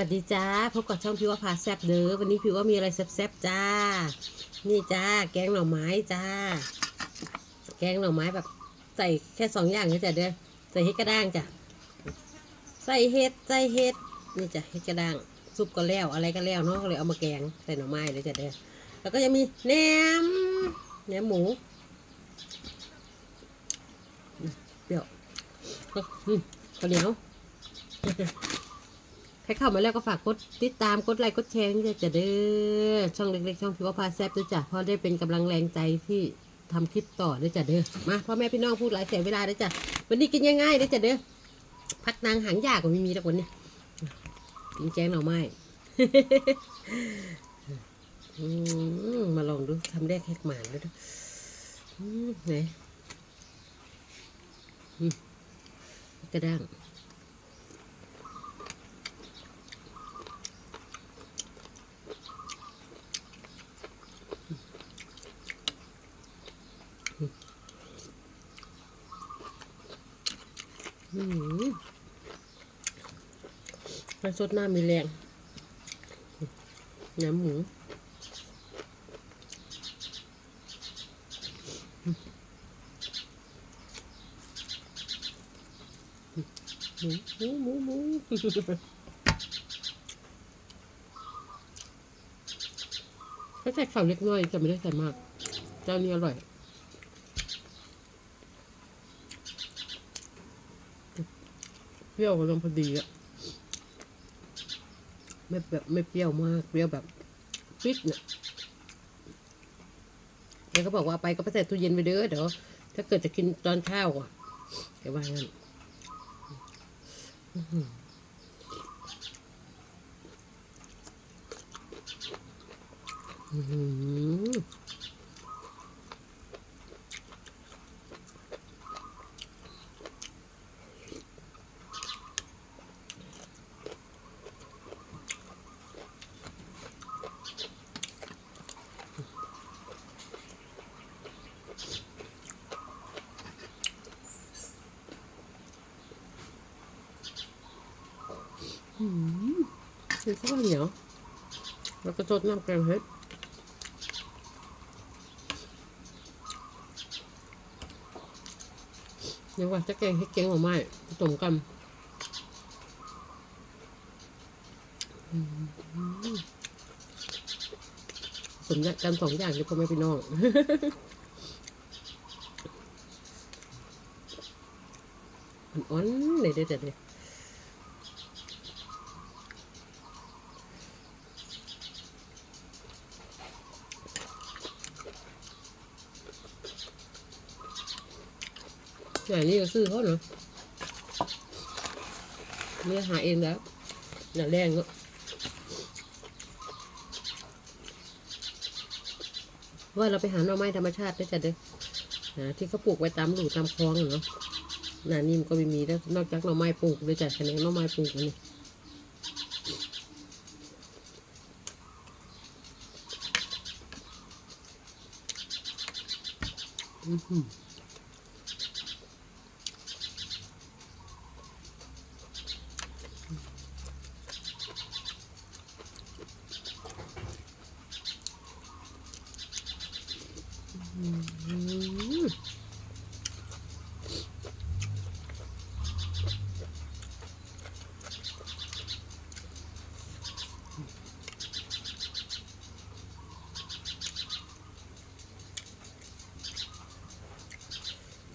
วัสดีจ้าพบกับช่องพิวว่าพาแซบเด้อวันนี้พิวว่ามีอะไรแซบๆจ้า นี่จ้า แกงหน่อไม้จ้า แกงหน่อไม้แบบใส่แค่สองอย่างนี่จ้ะเด้อใส่เห็ดกระด้างจ้ะใส่เห็ดใส่เห็ดนี่จ้ะเห็ดกระด้างซุปก็แล้วอะไรก็แล้วเนาะก็เลยเอามาแกงใส่หน่อไม้เลยจ้ะเด้อแล้วก็จะมีแหนมแหนมหมูเปรี้ยวอืมข้าวเหนียว ใครเข้ามาแล้วก็ฝากกดติดตามกดไลค์กดแชร์นี่จะเด้อช่องเล็กๆ ช่องพิวพาแซบด้วยจ้ะเพราะได้เป็นกำลังแรงใจที่ทำคลิปต่อด้วยจ้ะเด้อมาพ่อแม่พี่น้องพูดหลายเสียเวลาด้วยจ้ะวันนี้กินง่ายๆด้วยจ้ะเด้อพักนางหางยากกว่าไม่มีแล้ววันนี้กินแกงหน่อไม้มมาลองดูทำได้แค่หมานแล้วดูไหนกระด้าง อืม แล้วสดหน้ามีแรง น้ำหมูหมูหมูหมูหมูเขาใส่ข้าวเล็กน้อยจะไม่ได้ใส่มาก เจ้านี้อร่อยเปรี้ยวกำลังพอดีอะ ไม่แบบไม่เปรี้ยวมากเปรี้ยวแบบปิดเนี่ยแกก็บอกว่าไปก็ไปใส่ตู้เย็นไปเด้อเดี๋ยวถ้าเกิดจะกินตอนเช้าอะแกว่างั้นอืมหืออื้อหืออื้อหือ คือข้าวเหนียว แล้วก็สดน้ำแกงเฮ็ดเดี๋ยวว่าจะแกงเฮ็ดแกงหน่อไม้ผสมกันสมกันสองอย่างเลยพ่อแม่พี่น้องอ่อนๆเลยเด้อเด้อเด้อ อย่างนี้ก็ซื้อเขาเนาะไม่ได้หาเองแล้วหนาแรงเนาะว่าเราไปหาหน่อไม้ธรรมชาติด้วยจ้ะเด้อหาที่เขาปลูกไว้ตามหลู่ตามคลองเนาะหนานี่มันก็ไม่มีแล้วนอกจากหน่อไม้ปลูกเลยจ้ะแขนงหน่อไม้ปลูกอันนี้อื้อหือ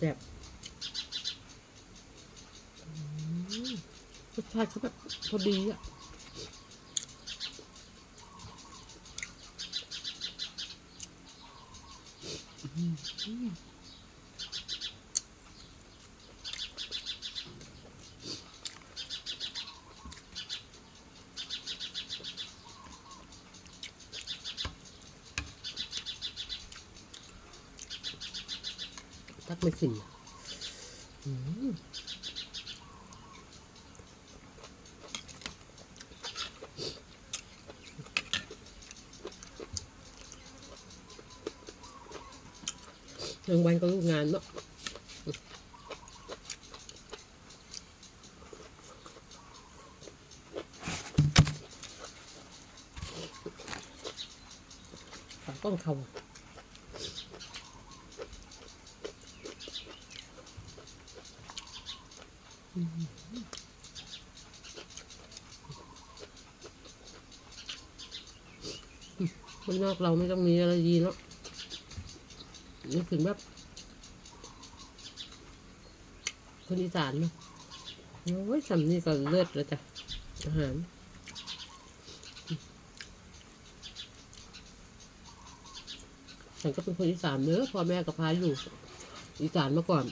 แบบรสชาติเขาแบบพอดีอะอืม ไม่กินกลางวันก็ลูกงานเนาะต้องเขา คนนอกเราไม่ต้องมีอะไรดีเนาะนึกถึงแบบ คนอีสานเนาะโอ้ยสำนี่ก็เลิศแล้วจ้ะอาหารฉันก็เป็นคนอีสานเนอะพ่อแม่กับพาอยู่อีสานมาก่อน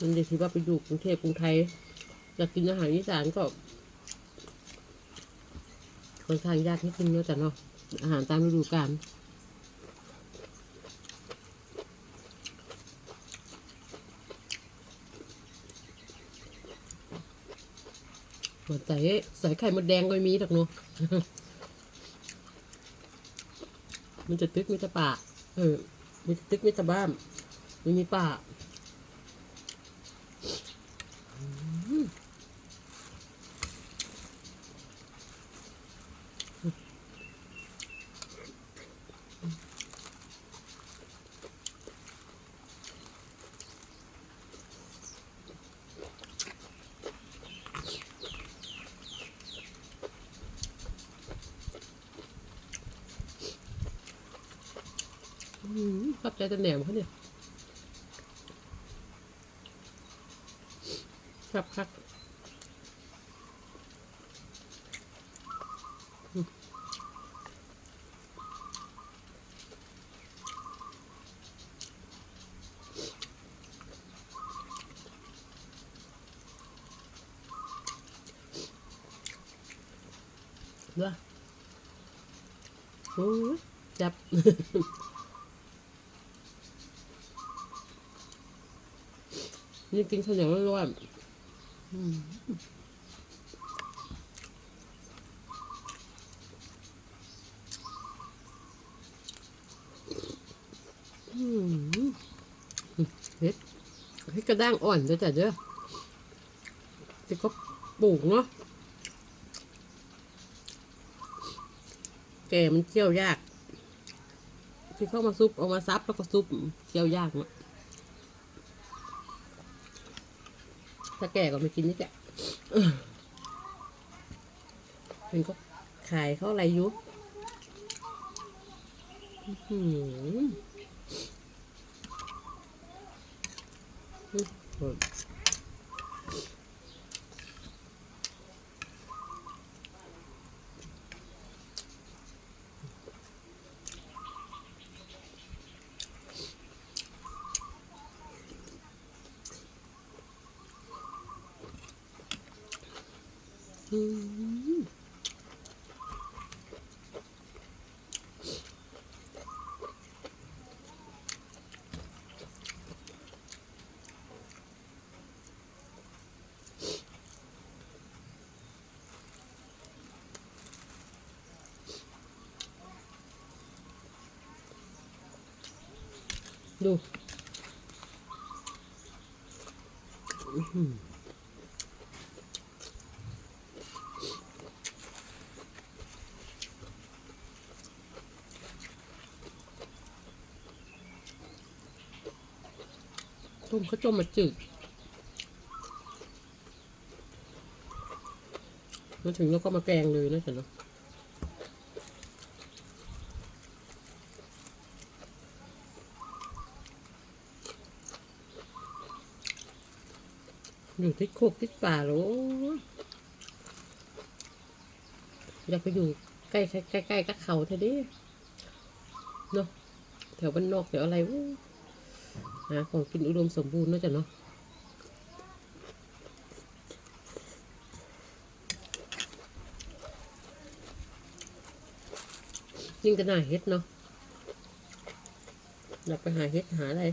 มันเด็กที่ว่าไปอยู่กรุงเทพกรุงไทยอยากกินอาหารอีสานก็ค่อนข้างยากนิดนึงเนาะแต่เนาะอาหารตามฤดูกาลหัวใจใส่ไข่มดแดงก็ไม่มีหรอกเนาะมันจะตึกไม่จะป่าเออมันจะตึกไม่จะบ้านไม่มีป่า อืมชอบ ใจแต่แหนมเขาเนี่ยครับครับเด้อโอ้ยจับ นี่กินข้าวเหนียวร้อนๆอืมเฮ็ดเฮ็ดกระด้างอ่อนเด้อจ้ะเด้อที่เขาปลูกเนาะ แก่มันเคี่ยวยาก ที่เข้ามาซุปเอามาซับแล้วก็ซุปเคี่ยวยากเนาะ ถ้าแก่ก็ไม่กินนี่แกะมันก็ขายเขาอะไรยุบอหืม อื้อหืออืมดูอื้อหือ ต้มข้าวต้มมาจืดมาถึงแล้วก็มาแกงเลยนะจ๊ะเนาะอยู่ที่โคกที่ป่าหรออยากไปอยู่ใกล้ใกล้ใกล้ๆกับเขาเธอดิเนาะแถวบ้านนอกแถวอะไรวู้ หาของกินอุดมสมบูรณ์เนะจ๊ะเนาะยิ่งจะหน่าเฮ็ดเนาะเรากไปหาเฮ็ดหาอะไร